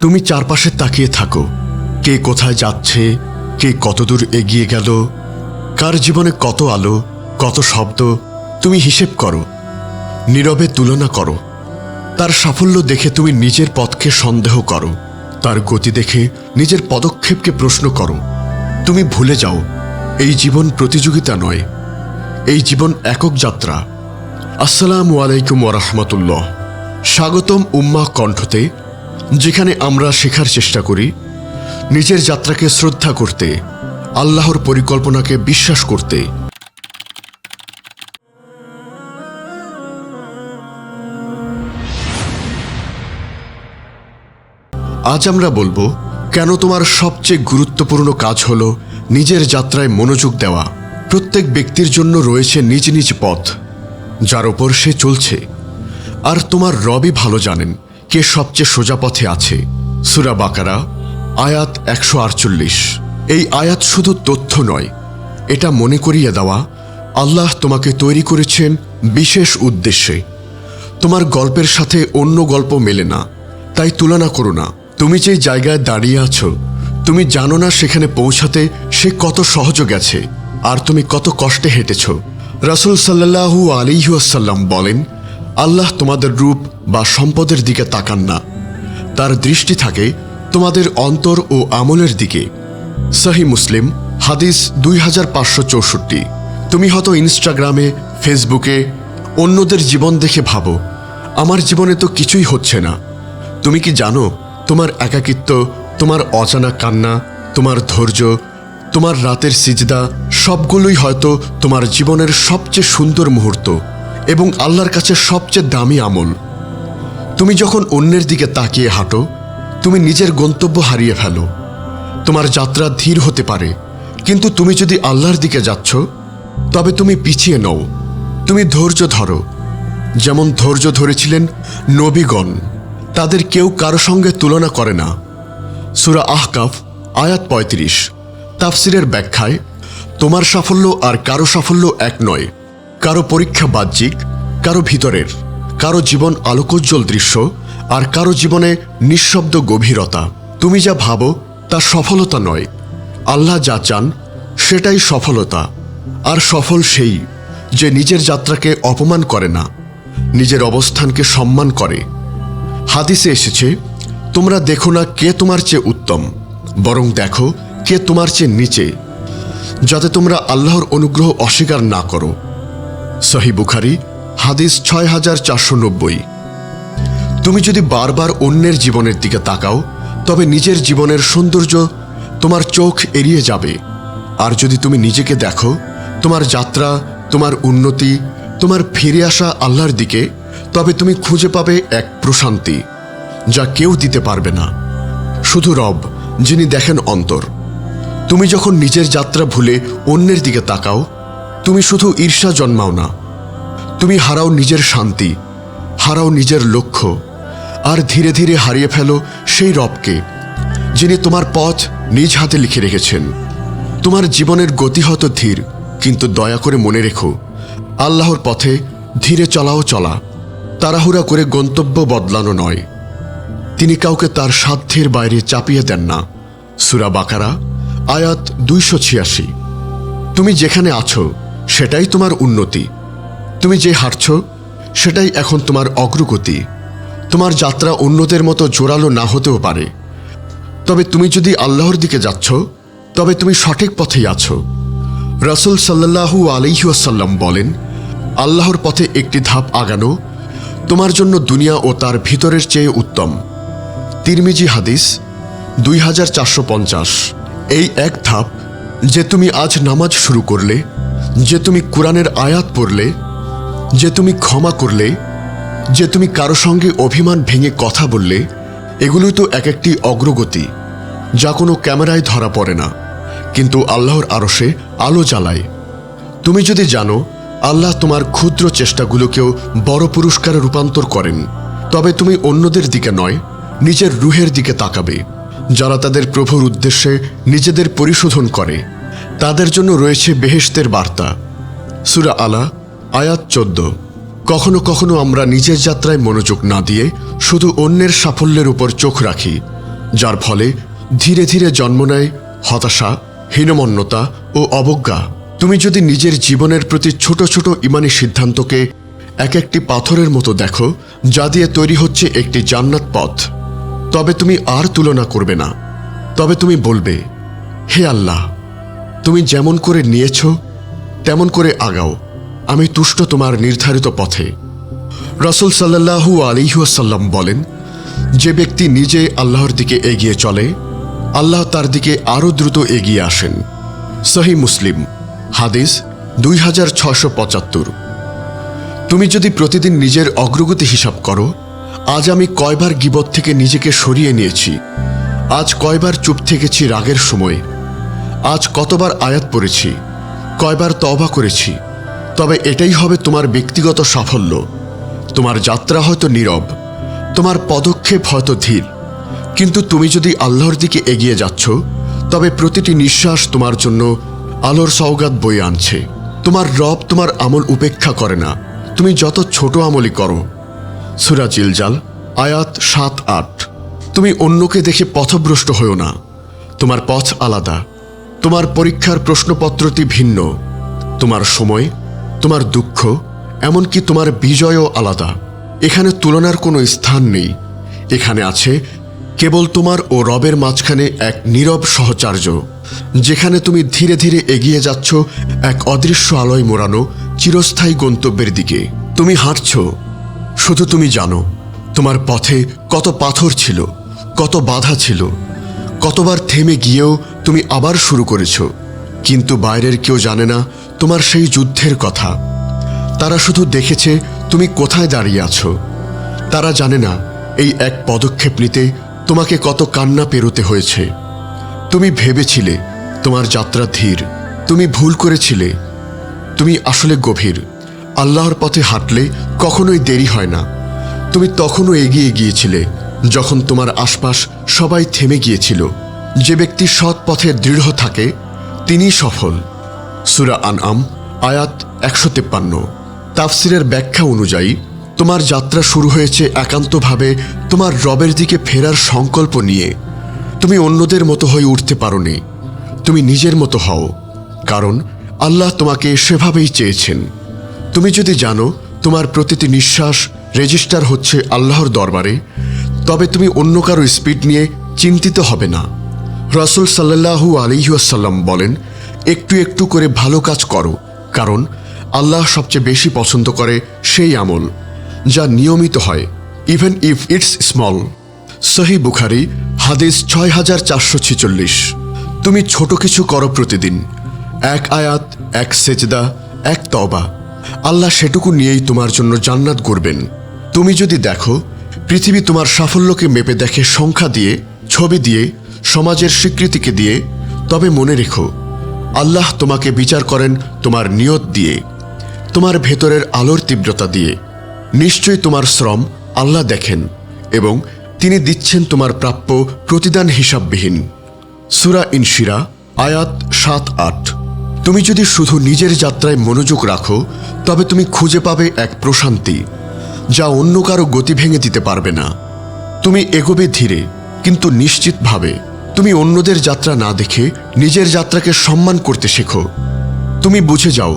তুমি চারপাশে তাকিয়ে থাকো। কে কোথায় যাচ্ছে, কে কতদূর এগিয়ে গেল, কার জীবনে কত আলো, কত শব্দ, তুমি হিসেব করো। নীরবে তুলনা করো। তার সাফল্য দেখে তুমি নিজের পথকে সন্দেহ করো। তার গতি দেখে নিজের পদক্ষেপকে প্রশ্ন করো। তুমি ভুলে যাও, এই জীবন প্রতিযোগিতা নয়, এই জীবন একক যাত্রা। আসসালামু আলাইকুম ওরহমতুল্লাহ স্বাগতম উম্মা কণ্ঠতে যেখানে আমরা শেখার চেষ্টা করি, নিজের যাত্রাকে শ্রদ্ধা করতে, আল্লাহর পরিকল্পনাকে বিশ্বাস করতে। আজ আমরা বলব, কেন তোমার সবচেয়ে গুরুত্বপূর্ণ কাজ হলো নিজের যাত্রায় মনোযোগ দেওয়া। প্রত্যেক ব্যক্তির জন্য রয়েছে নিজ নিজ পথ, যার ওপর সে চলছে। আর তোমার রবই ভালো জানেন কে সবচেয়ে সোজা পথে আছে? সুরা বাকারা, আয়াত একশো আটচল্লিশ। এই আয়াত শুধু তথ্য নয়, এটা মনে করিয়ে দেওয়া আল্লাহ তোমাকে তৈরি করেছেন বিশেষ উদ্দেশ্যে। তোমার গল্পের সাথে অন্য গল্প মেলে না, তাই তুলনা করো না। তুমি যে জায়গায় দাঁড়িয়ে আছো, তুমি জানো না সেখানে পৌঁছাতে সে কত সহজ গেছে, আর তুমি কত কষ্টে হেঁটেছ। রাসুল সাল্লাহু আলিহাসাল্লাম বলেন আল্লাহ তোমাদের রূপ বা সম্পদের দিকে তাকান না। তার দৃষ্টি থাকে তোমাদের অন্তর ও আমলের দিকে। সহি মুসলিম, হাদিস দুই হাজার পাঁচশো চৌষট্টি। তুমি হয়তো ইনস্টাগ্রামে, ফেসবুকে অন্যদের জীবন দেখে ভাবো, আমার জীবনে তো কিছুই হচ্ছে না। তুমি কি জানো, তোমার একাকিত্ব, তোমার অজানা কান্না, তোমার ধৈর্য, তোমার রাতের সিজদা, সবগুলোই হয়তো তোমার জীবনের সবচেয়ে সুন্দর মুহূর্ত। এবং আল্লাহর কাছে সবচেয়ে দামি আমল। তুমি যখন অন্যের দিকে তাকিয়ে হাঁটো, তুমি নিজের গন্তব্য হারিয়ে ফেলো। তোমার যাত্রা ধীর হতে পারে, কিন্তু তুমি যদি আল্লাহর দিকে যাচ্ছ, তবে তুমি পিছিয়ে নও। তুমি ধৈর্য ধরো। যেমন ধৈর্য ধরেছিলেন নবীগণ, তাদের কেউ কারও সঙ্গে তুলনা করে না। সুরা আহকাফ, আয়াত পঁয়ত্রিশ, তাফসিরের ব্যাখ্যায়, তোমার সাফল্য আর কারও সাফল্য এক নয়। কারও পরীক্ষা বাহ্যিক, কারও ভিতরের, কারও জীবন আলোকোজ্জ্বল দৃশ্য আর কারও জীবনে নিঃশব্দ গভীরতা। তুমি যা ভাবো তা সফলতা নয়। আল্লাহ যা চান, সেটাই সফলতা। আর সফল সেই যে নিজের যাত্রাকে অপমান করে না, নিজের অবস্থানকে সম্মান করে। হাদিসে এসেছে, তোমরা দেখো না কে তোমার চেয়ে উত্তম, বরং দেখো কে তোমার চেয়ে নিচে, যাতে তোমরা আল্লাহর অনুগ্রহ অস্বীকার না করো। সহি বুখারি, হাদিস ছয় হাজার চারশো নব্বই। তুমি যদি বারবার অন্যের জীবনের দিকে তাকাও, তবে নিজের জীবনের সৌন্দর্য তোমার চোখ এড়িয়ে যাবে। আর যদি তুমি নিজেকে দেখো, তোমার যাত্রা, তোমার উন্নতি, তোমার ফিরে আসা আল্লাহর দিকে, তবে তুমি খুঁজে পাবে এক প্রশান্তি, যা কেউ দিতে পারবে না। শুধু রব, যিনি দেখেন অন্তর। তুমি যখন নিজের যাত্রা ভুলে অন্যের দিকে তাকাও তুমি শুধু ঈর্ষা জন্মাও না। তুমি হারাও নিজের শান্তি, হারাও নিজের লক্ষ্য, আর ধীরে ধীরে হারিয়ে ফেলো সেই রবকে, যিনি তোমার পথ নিজ হাতে লিখে রেখেছেন। তোমার জীবনের গতি হয়তো ধীর, কিন্তু দয়া করে মনে রেখো, আল্লাহর পথে ধীরে চলাও চলা, তাড়াহুড়া করে গন্তব্য বদলানো নয়। তিনি কাউকে তার সাধ্যের বাইরে চাপিয়ে দেন না। সুরা বাকারা, আয়াত দুইশো ছিয়াশি। তুমি যেখানে আছো সেটাই তোমার উন্নতি। তুমি যে হাঁটছ, সেটাই এখন তোমার অগ্রগতি। তোমার যাত্রা অন্যদের মতো জোরালো না হতেও পারে। তবে তুমি যদি আল্লাহর দিকে যাচ্ছ, তবে তুমি সঠিক পথেই আছো। রাসুল সাল্লাহু আলিহাসাল্লাম বলেন, আল্লাহর পথে একটি ধাপ আগানো, তোমার জন্য দুনিয়া ও তার ভিতরের চেয়ে উত্তম। তিরমিজি হাদিস, দুই হাজার চারশো পঞ্চাশ। এই এক ধাপ যে তুমি আজ নামাজ শুরু করলে যে তুমি কোরআনের আয়াত পড়লে, যে তুমি ক্ষমা করলে, যে তুমি কারও সঙ্গে অভিমান ভেঙে কথা বললে, এগুলোই তো এক একটি অগ্রগতি, যা কোনো ক্যামেরায় ধরা পড়ে না। কিন্তু আল্লাহর আরশে আলো জ্বালায়। তুমি যদি জানো, আল্লাহ তোমার ক্ষুদ্র চেষ্টাগুলোকেও বড় পুরস্কারে রূপান্তর করেন, তবে তুমি অন্যদের দিকে নয়, নিজের রুহের দিকে তাকাবে, যারা তাদের প্রভুর উদ্দেশ্যে নিজেদের পরিশোধন করে। তাদের জন্য রয়েছে বেহেশতের বার্তা। সুরা আলা, আয়াত চোদ্দ। কখনো কখনো আমরা নিজের যাত্রায় মনোযোগ না দিয়ে শুধু অন্যের সাফল্যের উপর চোখ রাখি, যার ফলে ধীরে ধীরে জন্ম নেয় হতাশা, হীনমন্যতা ও অবজ্ঞা। তুমি যদি নিজের জীবনের প্রতি ছোট ছোট ইমানি সিদ্ধান্তকে এক একটি পাথরের মতো দেখো, যা দিয়ে তৈরি হচ্ছে একটি জান্নাত পথ। তবে তুমি আর তুলনা করবে না। তবে তুমি বলবে, হে আল্লাহ তুমি যেমন করে নিয়েছ, তেমন করে আগাও। আমি তুষ্ট তোমার নির্ধারিত পথে। রসুল সাল্লাহু আলিহাসাল্লাম বলেন, যে ব্যক্তি নিজে আল্লাহর দিকে এগিয়ে চলে, আল্লাহ তার দিকে আরও দ্রুত এগিয়ে আসেন। সহি মুসলিম, হাদিস দুই হাজার পঁচাত্তর। তুমি যদি প্রতিদিন নিজের অগ্রগতি হিসাব করো, আজ আমি কয়বার গিবত থেকে নিজেকে সরিয়ে নিয়েছি, আজ কয়বার চুপ থেকেছি রাগের সময় আজ কতবার আয়াত পড়েছি, কয়বার তবা করেছি, তবে এটাই হবে তোমার ব্যক্তিগত সাফল্য। তোমার যাত্রা হয়তো নীরব, তোমার পদক্ষেপ হয়তো ধীর, কিন্তু তুমি যদি আল্লাহর দিকে এগিয়ে যাচ্ছ, তবে প্রতিটি নিঃশ্বাস তোমার জন্য আলোর সওগাত বয়ে আনছে। তোমার রব তোমার আমল উপেক্ষা করে না, তুমি যত ছোট আমলই করো। সুরা জিলজাল, আয়াত সাত আট। তুমি অন্যকে দেখে পথভ্রষ্ট হও না, তোমার পথ আলাদা। তোমার পরীক্ষার প্রশ্নপত্রটি ভিন্ন। তোমার সময়, তোমার দুঃখ, এমনকি তোমার বিজয়ও আলাদা। এখানে তুলনার কোনো স্থান নেই। এখানে আছে, কেবল তোমার ও রবের মাঝখানে এক নীরব সহচার্য, যেখানে তুমি ধীরে ধীরে এগিয়ে যাচ্ছ এক অদৃশ্য আলোয় মোড়ানো চিরস্থায়ী গন্তব্যের দিকে। তুমি হাঁটছ, শুধু তুমি জানো, তোমার পথে কত পাথর ছিল, কত বাধা ছিল কতবার থেমে গিয়েও তুমি আবার শুরু করেছ, কিন্তু বাইরের কেউ জানে না তোমার সেই যুদ্ধের কথা। তারা শুধু দেখেছে তুমি কোথায় দাঁড়িয়ে আছো। তারা জানে না এই এক পদক্ষেপ নিতে তোমাকে কত কান্না পেরোতে হয়েছে। তুমি ভেবেছিলে তোমার যাত্রা ধীর, তুমি ভুল করেছিলে। তুমি আসলে গভীর, আল্লাহর পথে হাঁটলে কখনোই দেরি হয় না। তুমি তখনও এগিয়ে গিয়েছিলে যখন তোমার আশপাশ সবাই থেমে গিয়েছিল, যে ব্যক্তি সৎ পথে দৃঢ় থাকে তিনিই সফল। সুরা আনআম, আয়াত একশো তেপ্পান্ন। তাফসিরের ব্যাখ্যা অনুযায়ী, তোমার যাত্রা শুরু হয়েছে একান্তভাবে তোমার রবের দিকে ফেরার সংকল্প নিয়ে। তুমি অন্যদের মতো হয়ে উঠতে পারোনি। তুমি নিজের মতো হও, কারণ আল্লাহ তোমাকে সেভাবেই চেয়েছেন। তুমি যদি জানো, তোমার প্রতিটি নিঃশ্বাস রেজিস্টার হচ্ছে আল্লাহর দরবারে তবে তুমি অন্য কারও স্পিড নিয়ে চিন্তিত হবে না। রসুল সাল্লাহু আলিহাসাল্লাম বলেন, একটু একটু করে ভালো কাজ করো, কারণ আল্লাহ সবচেয়ে বেশি পছন্দ করে সেই আমল, যা নিয়মিত হয় ইভেন ইফ ইটস স্মল সহি বুখারি, হাদিস ছয় হাজার চারশো ছেচল্লিশ। তুমি ছোট কিছু করো প্রতিদিন, এক আয়াত, এক সেজদা, এক তবা আল্লাহ সেটুকু নিয়েই তোমার জন্য জান্নাত করবেন তুমি যদি দেখো পৃথিবী তোমার সাফল্যকে মেপে দেখে সংখ্যা দিয়ে, ছবি দিয়ে, সমাজের স্বীকৃতিকে দিয়ে, তবে মনে রেখো, আল্লাহ তোমাকে বিচার করেন তোমার নিয়ত দিয়ে, তোমার ভেতরের আলোর তীব্রতা দিয়ে। নিশ্চয়ই তোমার শ্রম আল্লাহ দেখেন এবং তিনি দিচ্ছেন তোমার প্রাপ্য প্রতিদান হিসাববিহীন। সুরা ইনশিরা, আয়াত সাত আট। তুমি যদি শুধু নিজের যাত্রায় মনোযোগ রাখো, তবে তুমি খুঁজে পাবে এক প্রশান্তি। যা অন্য কারও গতি ভেঙে দিতে পারবে না। তুমি এগোবে ধীরে, কিন্তু নিশ্চিতভাবে তুমি অন্যদের যাত্রা না দেখে নিজের যাত্রাকে সম্মান করতে শেখো। তুমি বুঝে যাও,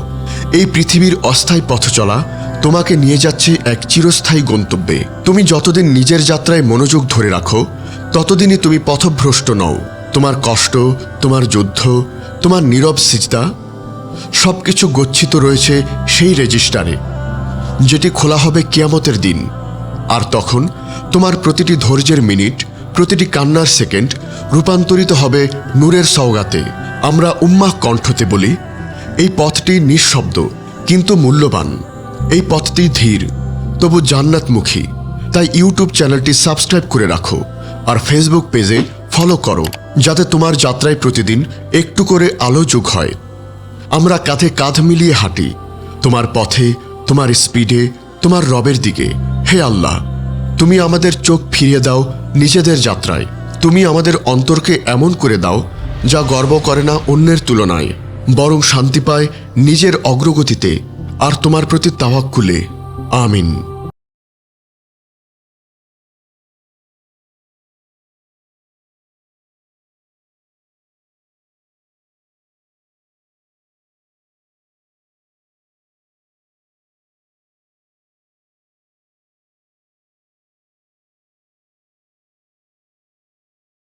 এই পৃথিবীর অস্থায়ী পথ চলা তোমাকে নিয়ে যাচ্ছে এক চিরস্থায়ী গন্তব্যে। তুমি যতদিন নিজের যাত্রায় মনোযোগ ধরে রাখো, ততদিনই তুমি পথভ্রষ্ট নও। তোমার কষ্ট, তোমার যুদ্ধ, তোমার নীরব সিজদা, সবকিছু গচ্ছিত রয়েছে সেই রেজিস্টারে। যেটি খোলা হবে কিয়ামতের দিন। আর তখন তোমার প্রতিটি ধৈর্যের মিনিট, প্রতিটি কান্নার সেকেন্ড রূপান্তরিত হবে নূরের সওগাতে। আমরা উম্মাহ কণ্ঠতে বলি, এই পথটি নিঃশব্দ, কিন্তু মূল্যবান। এই পথটি ধীর, তবু জান্নাতমুখী। তাই ইউটিউব চ্যানেলটি সাবস্ক্রাইব করে রাখো, আর ফেসবুক পেজে ফলো করো, যাতে তোমার যাত্রায় প্রতিদিন একটু করে আলো যোগ হয়। আমরা কাঁধে কাঁধ মিলিয়ে হাঁটি, তোমার পথে তোমার স্পিডে, তোমার রবের দিকে। হে আল্লাহ, তুমি আমাদের চোখ ফিরিয়ে দাও নিজেদের যাত্রায়। তুমি আমাদের অন্তরকে এমন করে দাও যা গর্ব করে না অন্যের তুলনায়, বরং শান্তি পায় নিজের অগ্রগতিতে আর তোমার প্রতি তাওয়াক্কুলে। আমিন।